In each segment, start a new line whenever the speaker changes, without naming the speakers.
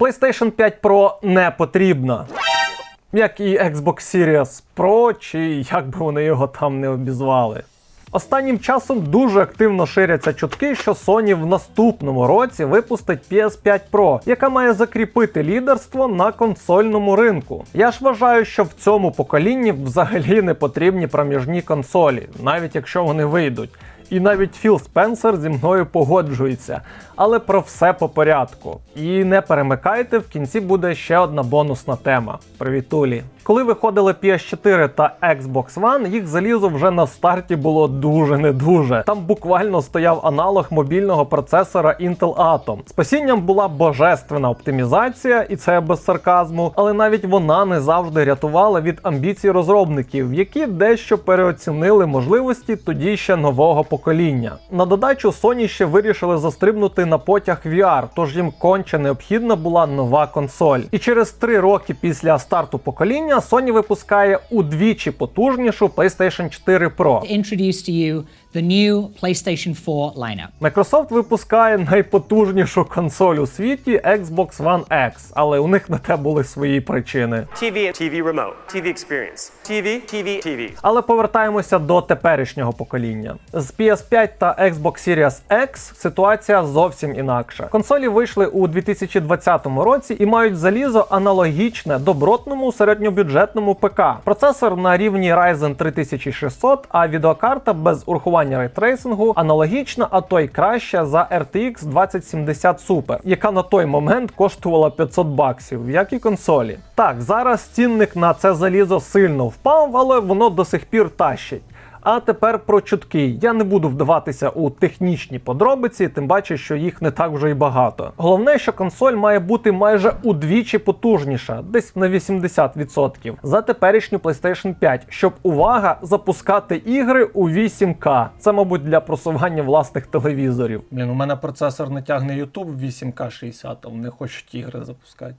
PlayStation 5 Pro не потрібна. Як і Xbox Series Pro, чи як би вони його там не обізвали. Останнім часом дуже активно ширяться чутки, що Sony в наступному році випустить PS5 Pro, яка має закріпити лідерство на консольному ринку. Я ж вважаю, що в цьому поколінні взагалі не потрібні проміжні консолі, навіть якщо вони вийдуть. І навіть Філ Спенсер зі мною погоджується. Але про все по порядку. І не перемикайте, в кінці буде ще одна бонусна тема. Привітулі. Коли виходили PS4 та Xbox One, їх залізо вже на старті було дуже не дуже. Там буквально стояв аналог мобільного процесора Intel Atom. Спасінням була божественна оптимізація, і це без сарказму, але навіть вона не завжди рятувала від амбіцій розробників, які дещо переоцінили можливості тоді ще нового покоління. На додачу Sony ще вирішили застрибнути на потяг VR, тож їм конче необхідна була нова консоль. І через три роки після старту покоління Sony випускає удвічі потужнішу PlayStation 4 Pro.
The new PlayStation 4 lineup.
Microsoft випускає найпотужнішу консоль у світі Xbox One X, але у них на те були свої причини.
TV, TV remote, TV experience, TV, TV, TV.
Але повертаємося до теперішнього покоління. З PS5 та Xbox Series X ситуація зовсім інакша. Консолі вийшли у 2020 році і мають залізо аналогічне добротному середньобюджетному ПК. Процесор на рівні Ryzen 3600, а відеокарта без урахування рейтрейсингу аналогічна, а то й краща за RTX 2070 Super, яка на той момент коштувала 500 баксів, як і консолі. Так, зараз цінник на це залізо сильно впав, але воно до сих пір тащить. А тепер про чутки. Я не буду вдаватися у технічні подробиці, тим паче, що їх не так вже й багато. Головне, що консоль має бути майже удвічі потужніша, десь на 80%, за теперішню PlayStation 5, щоб увага запускати ігри у 8К. Це, мабуть, для просування власних телевізорів. Блін, у мене процесор не тягне YouTube 8К 60, а вони хочуть ігри запускати.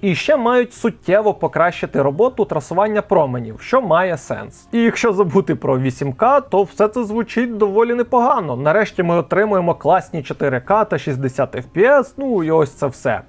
І ще мають суттєво покращити роботу трасування променів, що має сенс. І якщо забути про 8К, то все це звучить доволі непогано. Нарешті ми отримуємо класні 4К та 60 FPS, ну і ось це все.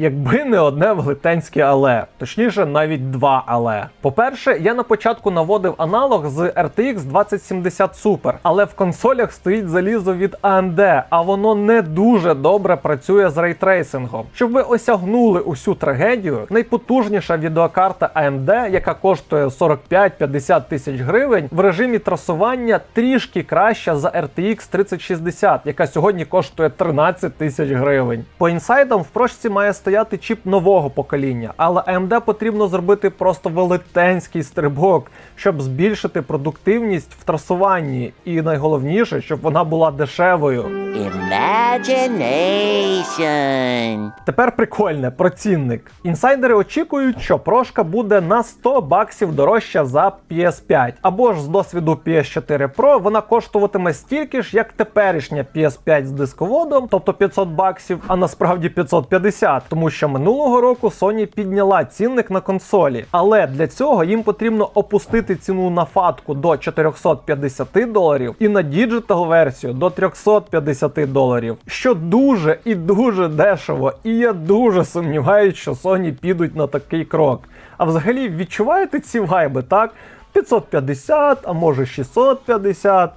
Якби не одне велетенське але, точніше, навіть два але. По-перше, я на початку наводив аналог з RTX 2070 Super, але в консолях стоїть залізо від AMD, а воно не дуже добре працює з рейтрейсингом. Щоб ви осягнули усю трагедію, найпотужніша відеокарта AMD, яка коштує 45-50 тисяч гривень, в режимі трасування трішки краща за RTX 3060, яка сьогодні коштує 13 тисяч гривень. По інсайдам в прошці має стояти чіп нового покоління, але AMD потрібно зробити просто велетенський стрибок, щоб збільшити продуктивність в трасуванні, і найголовніше, щоб вона була дешевою.
Imagination.
Тепер прикольне про цінник. Інсайдери очікують, що прошка буде на 100 баксів дорожча за PS5. Або ж з досвіду PS4 Pro вона коштуватиме стільки ж, як теперішня PS5 з дисководом, тобто 500 баксів, а насправді 550, тому що минулого року Sony підняла цінник на консолі. Але для цього їм потрібно опустити ціну на фатку до 450 доларів і на діджитал версію до 350 доларів, що дуже і дуже дешево. І я дуже сумніваюся, що Sony підуть на такий крок. А взагалі відчуваєте ці вайби, так? 550, а може 650.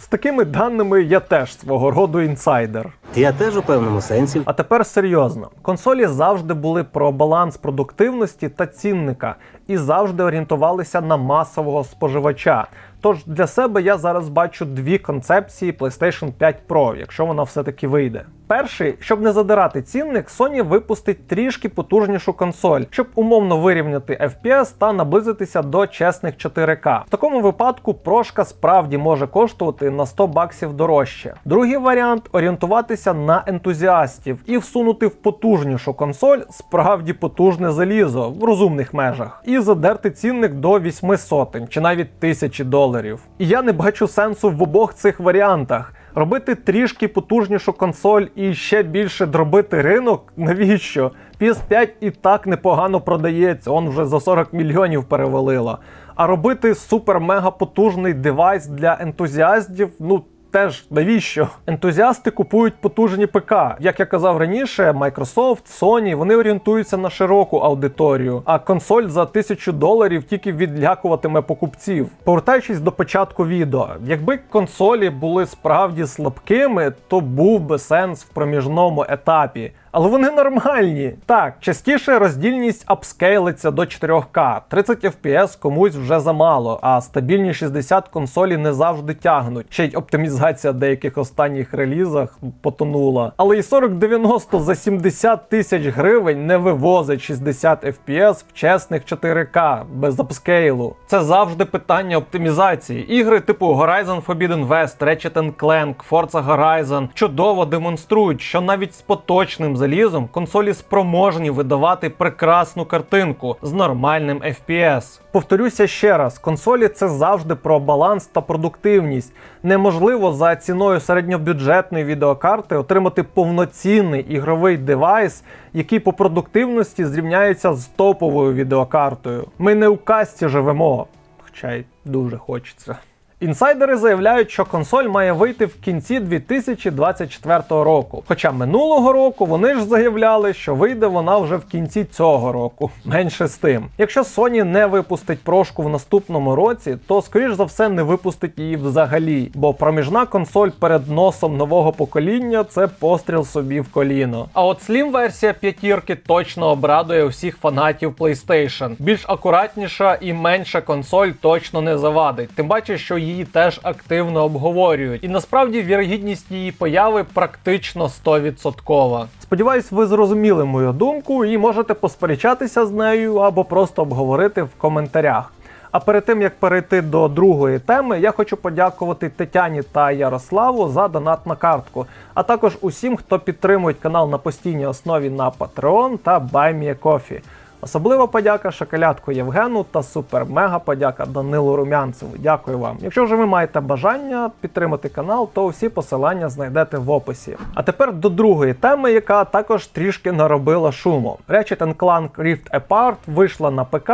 З такими даними я теж свого роду інсайдер.
Я теж у певному сенсі.
А тепер серйозно. Консолі завжди були про баланс продуктивності та цінника і завжди орієнтувалися на масового споживача. Тож для себе я зараз бачу дві концепції PlayStation 5 Pro, якщо вона все-таки вийде. Перший, щоб не задирати цінник, Sony випустить трішки потужнішу консоль, щоб умовно вирівняти FPS та наблизитися до чесних 4К. В такому випадку прошка справді може коштувати на 100 баксів дорожче. Другий варіант орієнтуватися на ентузіастів і всунути в потужнішу консоль справді потужне залізо в розумних межах, і задерти цінник до 800 чи навіть 1000 доларів. І я не бачу сенсу в обох цих варіантах. Робити трішки потужнішу консоль і ще більше дробити ринок, навіщо? PS5 і так непогано продається, он вже за 40 мільйонів перевалило. А робити супер-мега потужний девайс для ентузіастів, ну теж навіщо? Ентузіасти купують потужні ПК. Як я казав раніше, Microsoft, Sony вони орієнтуються на широку аудиторію, а консоль за тисячу доларів тільки відлякуватиме покупців. Повертаючись до початку відео, якби консолі були справді слабкими, то був би сенс в проміжному етапі. Але вони нормальні. Так, частіше роздільність апскейлиться до 4К. 30 FPS комусь вже замало, а стабільні 60 консолі не завжди тягнуть. Ще й оптимізація деяких останніх релізах потонула. Але і 4090 за 70 тисяч гривень не вивозить 60 FPS в чесних 4К без апскейлу. Це завжди питання оптимізації. Ігри типу Horizon Forbidden West, Ratchet Clank, Forza Horizon чудово демонструють, що навіть з поточним залізом консолі спроможні видавати прекрасну картинку з нормальним FPS. Повторюся ще раз: консолі це завжди про баланс та продуктивність. Неможливо за ціною середньобюджетної відеокарти отримати повноцінний ігровий девайс, який по продуктивності зрівняється з топовою відеокартою. Ми не у касті живемо, хоча й дуже хочеться. Інсайдери заявляють, що консоль має вийти в кінці 2024 року. Хоча минулого року вони ж заявляли, що вийде вона вже в кінці цього року. Менше з тим. Якщо Sony не випустить прошку в наступному році, то скоріш за все не випустить її взагалі, бо проміжна консоль перед носом нового покоління це постріл собі в коліно. А от Slim версія п'ятірки точно обрадує всіх фанатів PlayStation. Більш акуратніша і менша консоль точно не завадить. Тим паче, що її теж активно обговорюють. І насправді вірогідність її появи практично 100%. Сподіваюсь, ви зрозуміли мою думку і можете посперечатися з нею або просто обговорити в коментарях. А перед тим як перейти до другої теми, я хочу подякувати Тетяні та Ярославу за донат на картку, а також усім, хто підтримує канал на постійній основі на Patreon та BuyMeACoffee. Особлива подяка шоколядку Євгену та супер-мега подяка Данилу Румянцеву. Дякую вам. Якщо вже ви маєте бажання підтримати канал, то всі посилання знайдете в описі. А тепер до другої теми, яка також трішки наробила шуму. Ratchet Clank Rift Apart вийшла на ПК.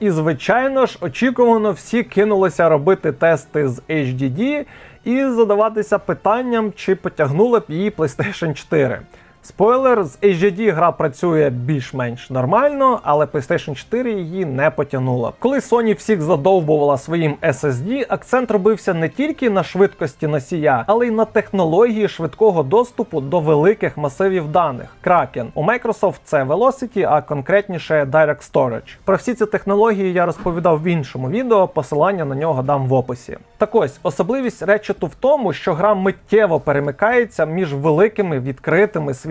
І, звичайно ж, очікувано всі кинулися робити тести з HDD і задаватися питанням, чи потягнули б її PlayStation 4. Спойлер, з HDD гра працює більш-менш нормально, але PlayStation 4 її не потягнула. Коли Sony всіх задовбувала своїм SSD, акцент робився не тільки на швидкості носія, але й на технології швидкого доступу до великих масивів даних. Kraken. У Microsoft це Velocity, а конкретніше Direct Storage. Про всі ці технології я розповідав в іншому відео, посилання на нього дам в описі. Так ось, особливість речету в тому, що гра миттєво перемикається між великими відкритими світами.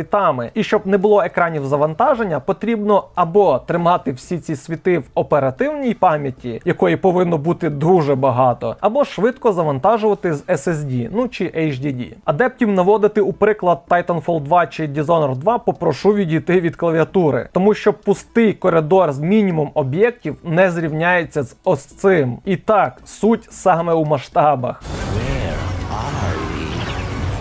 І щоб не було екранів завантаження, потрібно або тримати всі ці світи в оперативній пам'яті, якої повинно бути дуже багато, або швидко завантажувати з SSD, ну чи HDD. Адептів наводити у приклад Titanfall 2 чи Dishonored 2 попрошу відійти від клавіатури, тому що пустий коридор з мінімум об'єктів не зрівняється з ось цим. І так, суть саме у масштабах.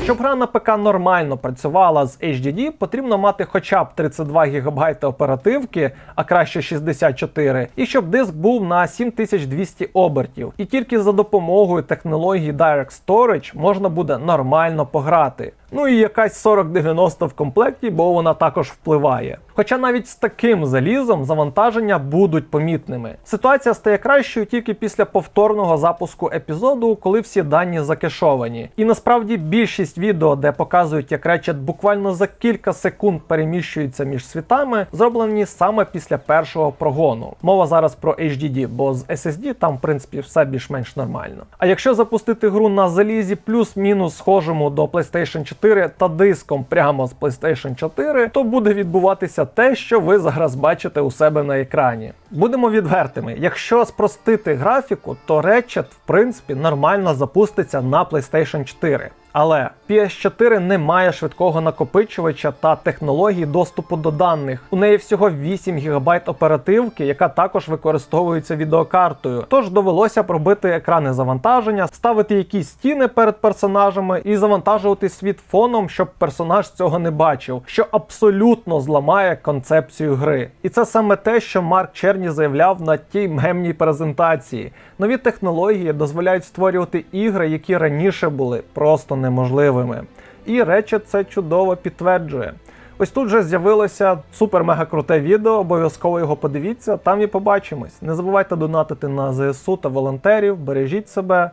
Щоб гра на ПК нормально працювала з HDD, потрібно мати хоча б 32 ГБ оперативки, а краще 64, і щоб диск був на 7200 обертів. І тільки за допомогою технології Direct Storage можна буде нормально пограти. Ну і якась 4090 в комплекті, бо вона також впливає. Хоча навіть з таким залізом завантаження будуть помітними. Ситуація стає кращою тільки після повторного запуску епізоду, коли всі дані закешовані. І насправді більшість відео, де показують, як речет буквально за кілька секунд переміщується між світами, зроблені саме після першого прогону. Мова зараз про HDD, бо з SSD там, в принципі, все більш-менш нормально. А якщо запустити гру на залізі плюс-мінус схожому до PlayStation 4 та диском прямо з PlayStation 4, то буде відбуватися те, що ви зараз бачите у себе на екрані. Будемо відвертими, якщо спростити графіку, то Ratchet, в принципі, нормально запуститься на PlayStation 4. Але PS4 не має швидкого накопичувача та технології доступу до даних. У неї всього 8 ГБ оперативки, яка також використовується відеокартою. Тож довелося б робити екрани завантаження, ставити якісь стіни перед персонажами і завантажувати світ фоном, щоб персонаж цього не бачив, що абсолютно зламає концепцію гри. І це саме те, що Марк Черні заявляв на тій мемній презентації. Нові технології дозволяють створювати ігри, які раніше були просто неможливими. І речі це чудово підтверджує. Ось тут же з'явилося супер-мега круте відео, обов'язково його подивіться, там і побачимось. Не забувайте донатити на ЗСУ та волонтерів, бережіть себе.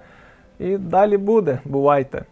І далі буде. Бувайте!